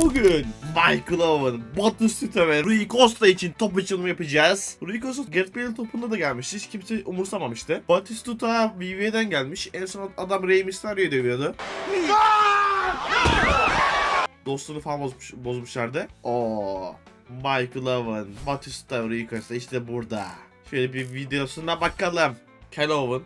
Bugün Michael Owen, Batistuta ve Rui Costa için top açılımı yapacağız. Rui Costa Gareth Bale'in topunda da gelmiş. Hiç kimse umursamamıştı. Batistuta BBV'den gelmiş. En son adam Rey Mysterio'yu dövüyordu. Dostluğunu falan bozmuş, bozmuşlardı. Oo. Michael Owen, Batistuta ve Rui Costa işte burada. Şöyle bir videosuna bakalım. Kel Owen.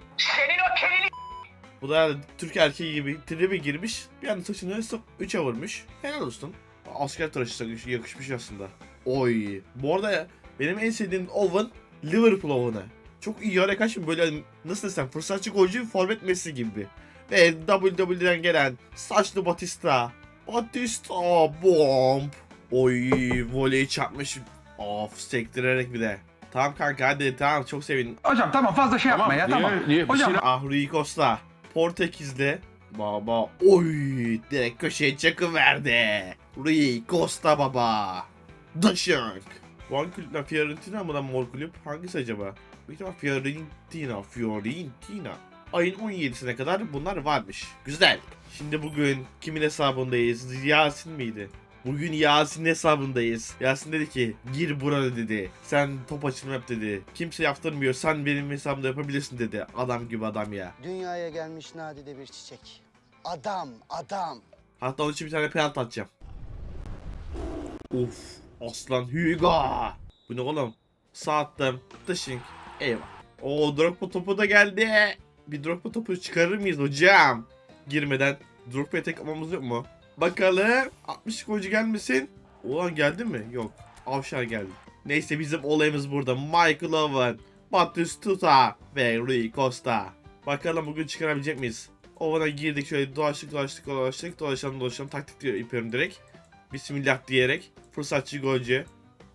Bu da Türk erkeği gibi tribe girmiş. Bir anda saçını 3'e vurmuş. Helal olsun. Asker tıraşı yakışmış aslında. Oy. Bu arada benim en sevdiğim Owen Liverpool Owen'ı. Çok iyi yere kaçmış böyle nasıl desem fırsatçı golcü forvet Messi gibi. Ve WWE'den gelen saçlı Batista. Batista bomb. Oy voleyi çarpmış. Of sektirerek bir de. Tamam kanka hadi tamam çok sevindim. Hocam tamam fazla şey yapma ya tamam. Niye? Niye? Bir Hocam şey- Ah Rui Costa. Portekiz'de. Baba. Oy. Direkt köşeye çakıverdi. Rui Costa baba. Daşak. Bu hangi kulüp lan? Fiorentina mı lan mor kulüp? Hangisi acaba? Büyük ihtimal Fiorentina. Fiorentina. Ayın 17'sine kadar bunlar varmış. Güzel. Şimdi bugün kimin hesabındayız? Yasin miydi? Bugün Yasin hesabındayız. Yasin dedi ki gir burada dedi. Sen top açılımı yap dedi. Kimse yaptırmıyor. Sen benim hesabımda yapabilirsin dedi. Adam gibi adam ya. Dünyaya gelmiş nadide bir çiçek. Adam, adam. Hatta onun için bir tane penaltı atacağım. Uf. Aslan Hugo. Bu ne oğlum? Sağ attım. Dışink. Eyvah. Oo Drogba topu da geldi. Bir Drogba topu çıkarır mıyız hocam? Girmeden Drogba'ya tek atmamız yok mu? Bakalım. 60 golcü gelmesin. Ulan geldi mi? Yok. Avşar geldi. Neyse bizim olayımız burada. Michael Owen, Batistuta ve Rui Costa. Bakalım bugün çıkarabilecek miyiz? Oven'a girdik şöyle dolaştık dolaştık dolaştık dolaşalım dolaşalım taktik diyor yapıyorum direkt. Bismillah diyerek fırsatçı golcü.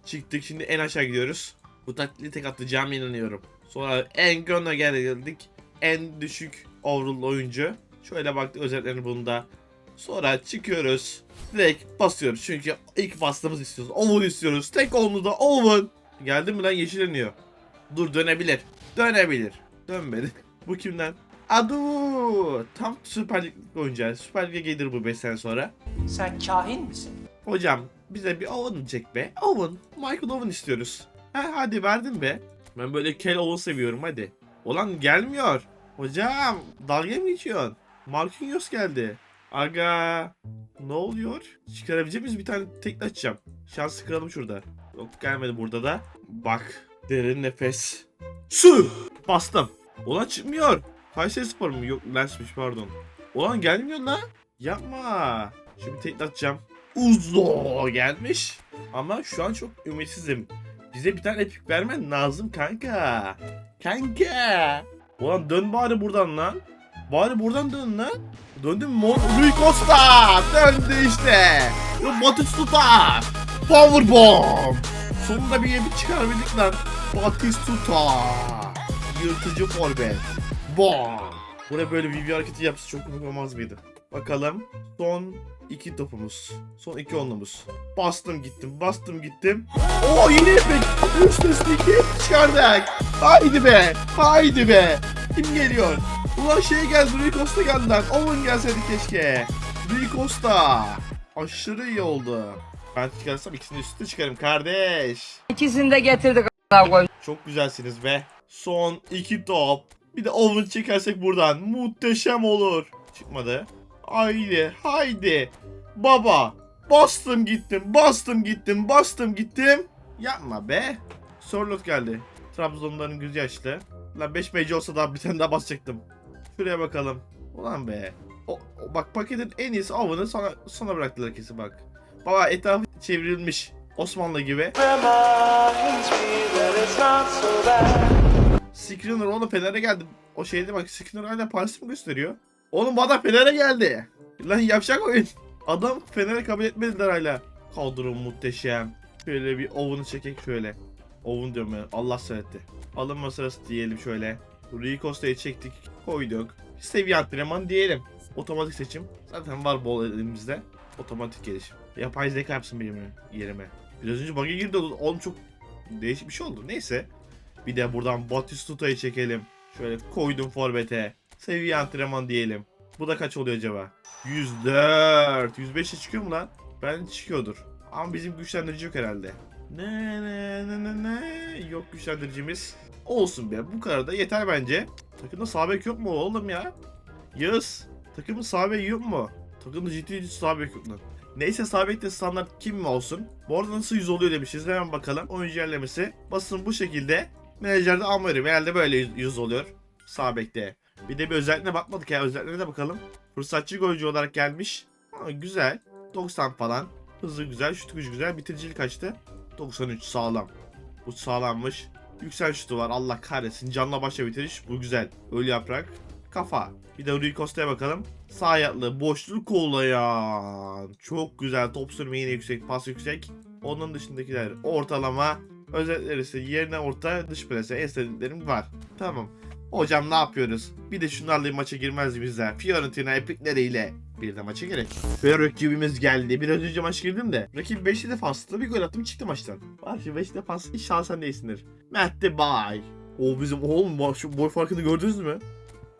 Çıktık şimdi en aşağı gidiyoruz. Bu taktikli tek atacağıma inanıyorum. Sonra en gönle geldik. En düşük overall oyuncu. Şöyle baktık özelliklerini bunda. Sonra çıkıyoruz. Direkt basıyoruz çünkü ilk bastığımız istiyoruz. Owen istiyoruz. Tek onlu da Owen. Geldi mi lan yeşilleniyor. Dur dönebilir. Dönebilir. Dönmedi. Bu kimden? Adu! Tam Süper Lig oyuncağı. Süper Lig'e gelir bu 5 sene sonra. Sen kahin misin? Hocam bize bir Owen çek be. Owen. Michael Owen istiyoruz. Ha, hadi verdim be. Ben böyle Kel Owen seviyorum hadi. Olan gelmiyor. Hocam dalga mı geçiyorsun? Marquinhos geldi. Aga. Ne oluyor? Çıkarabilecek miyiz? Bir tane tekli açacağım. Şans sıkıralım şurada. Yok gelmedi burada da. Bak. Derin nefes. Su! Bastım. Olan çıkmıyor. Kayseri Spor mu? Yok Lens'miş pardon. Olan gelmiyor lan. Yapma. Şimdi tekli atacağım. Uzo gelmiş. Ama şu an çok ümitsizim. Bize bir tane epik vermen lazım kanka. Kanka. Ulan dön bari buradan lan. Bari buradan dön lan. Döndüm mü? Rui Costa. Döndü işte. Batistuta. Powerbomb. Sonunda bir epik çıkarabildik lan. Batistuta. Yırtıcı forvet. Bom. Buraya böyle bir hareketi yapsa çok olmaz mıydı? Bakalım. Son iki topumuz. Son iki onlumuz. Bastım gittim. Bastım gittim. Oo yine epik. Üst üste iki çıkardık. Haydi be. Haydi be. Kim geliyor? Ulan şey geldi. Rui Costa geldi lan. Owen gelseydi keşke. Rui Costa. Aşırı iyi oldu. Ben çıkarsam ikisini üstü çıkarım kardeş. İkisini de getirdik a**ına. Çok güzelsiniz be. Son iki top. Bir de Owen çekersek buradan. Muhteşem olur. Çıkmadı. Haydi. Haydi. Baba. Bastım gittim. Bastım gittim. Bastım gittim. Yapma be. Sorlot geldi. Trabzonların gözü yaşlı. Lan 5 MC olsa daha bir tane daha basacaktım. Şuraya bakalım. Ulan be. O, o- bak paketin en iyisi Owen'ı sana, sana bıraktılar kesin bak. Baba etrafı çevrilmiş. Osmanlı gibi. Skriniar oğlum Fener'e geldi. O şeyde bak Skriniar hala Paris'i mi gösteriyor? Oğlum bu Fener'e geldi. Lan yapacak oyun. Adam Fener'e kabul etmediler hala. Kadro muhteşem. Şöyle bir Owen'ı çekek şöyle. Owen diyorum ben. Allah söyletti. Alınma sırası diyelim şöyle. Rui Costa'yı çektik. Koyduk. Seviye antrenman diyelim. Otomatik seçim. Zaten var bol elimizde. Otomatik gelişim. Yapay zeka yapsın benim yerime. Biraz önce bug'a girdi. Oğlum çok değişik bir şey oldu. Neyse. Bir de buradan Batistuta'yı çekelim. Şöyle koydum forvete. Seviye antrenman diyelim. Bu da kaç oluyor acaba? 104. 105'e çıkıyor mu lan? Ben çıkıyordur. Ama bizim güçlendirici yok herhalde. Ne ne ne ne ne yok güçlendiricimiz. Olsun be bu kadar da yeter bence. Takımda sağ bek yok mu oğlum ya? Yağız takımın sağ bek yok mu? Takımda ciddi ciddi sağ bek yok lan. Neyse sağ bekte standart kim mi olsun? Bu arada nasıl 100 oluyor demişiz. Hemen bakalım. Oyuncu yerlemesi. Basın bu şekilde. Menajerde almıyorum. Herhalde böyle 100 oluyor. Sağ bekte. Bir de bir özelliğine bakmadık ya. Özelliğine de bakalım. Fırsatçı golcü olarak gelmiş. Aa, güzel. 90 falan. Hızlı güzel. Şut gücü güzel. Bitiricilik kaçtı? 93 sağlam. Bu sağlammış. Yüksel şutu var. Allah kahretsin. Canla başla bitiriş. Bu güzel. Ölü yaprak. Kafa. Bir de Rui Costa'ya bakalım. Sağ ayaklı. Boşluk kollayan. Çok güzel. Top sürme yine yüksek. Pas yüksek. Onun dışındakiler ortalama. Özellikleri ise yerine orta dış plase estediklerim var. Tamam. Hocam ne yapıyoruz? Bir de şunlarla maça girmez bizler. Fiorentina epikleriyle. Bir de maça gerek. Ve rakibimiz geldi. Biraz önce maç girdim de. Rakip 5 defanslı bir gol attım çıktı maçtan. Var şu 5 defans inşallah sen değilsindir. Mert bay. O bizim oğlum şu boy farkını gördünüz mü?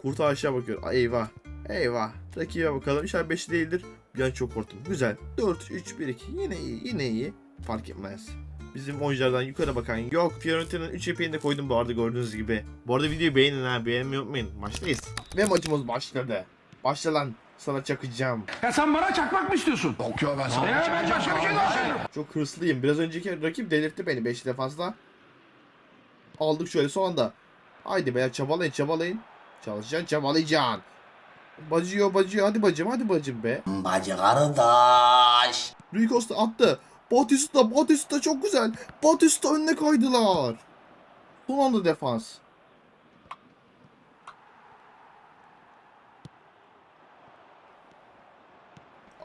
Kurt aşağı bakıyor. Ay, eyvah. Eyvah. Rakibe bakalım. İnşallah 5 değildir. Bir çok korktum. Güzel. 4, 3, 1, 2. Yine iyi. Yine iyi. Fark etmez. Bizim oyunculardan yukarı bakan yok. Fiorentina'nın 3 epeyini de koydum bu arada gördüğünüz gibi. Bu arada videoyu beğenin ha. Beğenmeyi unutmayın. Maçtayız. Ve maçımız başladı. Başla lan. Sana çakacağım. Ya sen bana çakmak mı istiyorsun? Yok ya ben sana Ya ben başka bir şey daha söylüyorum. Çok hırslıyım. Biraz önceki rakip delirtti beni 5 defansla. Aldık şöyle son anda. Haydi be çabalayın çabalayın. Çalışacaksın çabalayacaksın. Bacıyor bacıyor hadi bacım hadi bacım be. Bacı kardeş. Rui Costa attı. Batista Batista çok güzel. Batista önüne kaydılar. Son anda defans.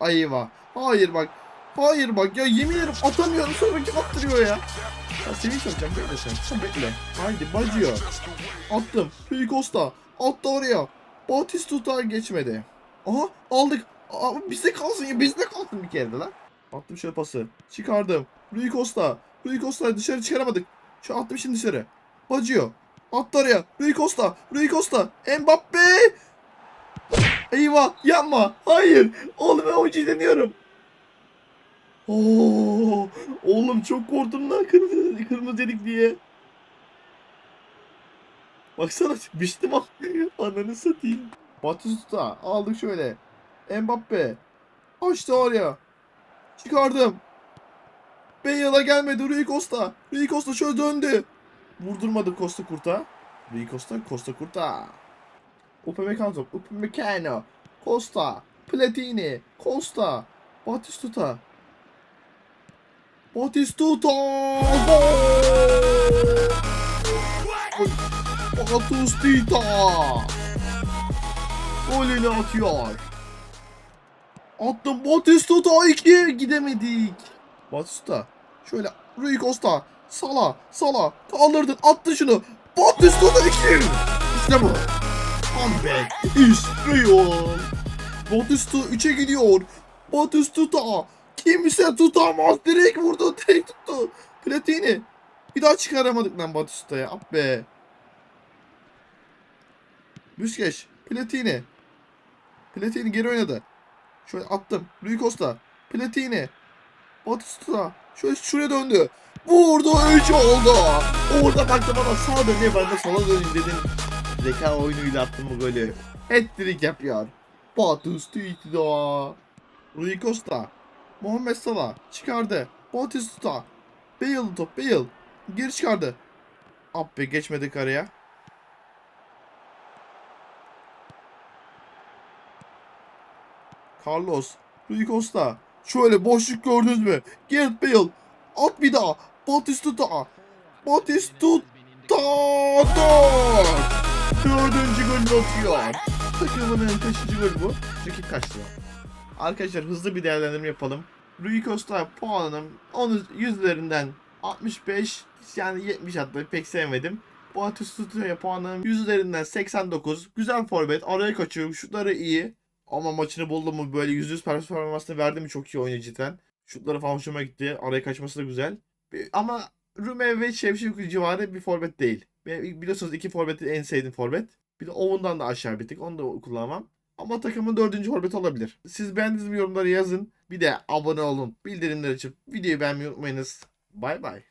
Ay eyvah. Hayır bak. Hayır bak ya yemin ederim atamıyorum sonra kim attırıyor ya. Ya sevinç yapacağım bekle sen. Sen bekle. Haydi bacıyor. Attım. Rui Costa. Attı oraya. Batistuta geçmedi. Aha aldık. Aa, bizde kalsın ya bizde kalsın bir kere de lan. Attım şöyle pası. Çıkardım. Rui Costa. Rui Costa dışarı çıkaramadık. Şu attım şimdi dışarı. Bacıyor. Attı oraya. Rui Costa. Rui Costa. Mbappe. Eyvah. Yapma. Hayır. Oğlum ben oyuncu deniyorum. Oo, oğlum çok korktum lan kırmızı, kırmızı dedik diye. Baksana çıkmıştım ah. Ananı satayım. Batistuta aldık şöyle. Mbappe. Açtı oraya. Çıkardım. Bale'a gelmedi Rui Costa. Rui Costa şöyle döndü. Vurdurmadı Costa Kurt'a. Rui Costa, Costa Kurt'a. Upamecano, Upamecano, Costa, Platini, Costa, Batistuta. Batistuta! Batistuta! Golünü atıyor. Attım Batistuta 2 gidemedik. Batistuta şöyle Rui Costa Sala Sala kaldırdın attı şunu Batistuta 2 İşte bu Comeback istiyor Batistuta 3'e gidiyor Batistuta kimse tutamaz direkt vurdu direkt tuttu Platini bir daha çıkaramadık lan Batistuta'ya ah be Büskeş Platini Platini geri oynadı Şöyle attım. Rui Costa. Platini. Batista. Şöyle şuraya döndü. Vurdu 3 oldu. Orada baktı bana sağa dönüyor. Ben de sola döneyim dedim. Zeka oyunuyla attım bu golü. Hat-trick yapıyor. Batista. Rui Costa. Muhammed Salah çıkardı. Batista. Bale top. Bale. Geri çıkardı. Abbe geçmedik araya. Carlos, Rui Costa. Şöyle boşluk gördünüz mü? Gareth Bale. At bir daha. Batistuta. Batistuta. Dört. Dördüncü golünü atıyor. Takımının kaçıncı golü bu? Rakip kaçtı? Arkadaşlar hızlı bir değerlendirme yapalım. Rui Costa puanının 10 yüzlerinden 65 yani 70 hatta pek sevmedim. Batistuta'ya puanım 100 üzerinden 89. Güzel forvet. Araya kaçıyor. Şutları iyi. Ama maçını buldum mu böyle %100 performansını verdi mi çok iyi oynuyor cidden. Şutları falan hoşuma gitti. Araya kaçması da güzel. Ama Rume ve Şevşik civarı bir forvet değil. Biliyorsunuz iki forveti en sevdiğim forvet. Bir de Owen'dan da aşağı bir tık. Onu da kullanmam. Ama takımın dördüncü forveti olabilir. Siz beğendiğiniz mi yorumlara yazın. Bir de abone olun. Bildirimleri açıp videoyu beğenmeyi unutmayınız. Bay bay.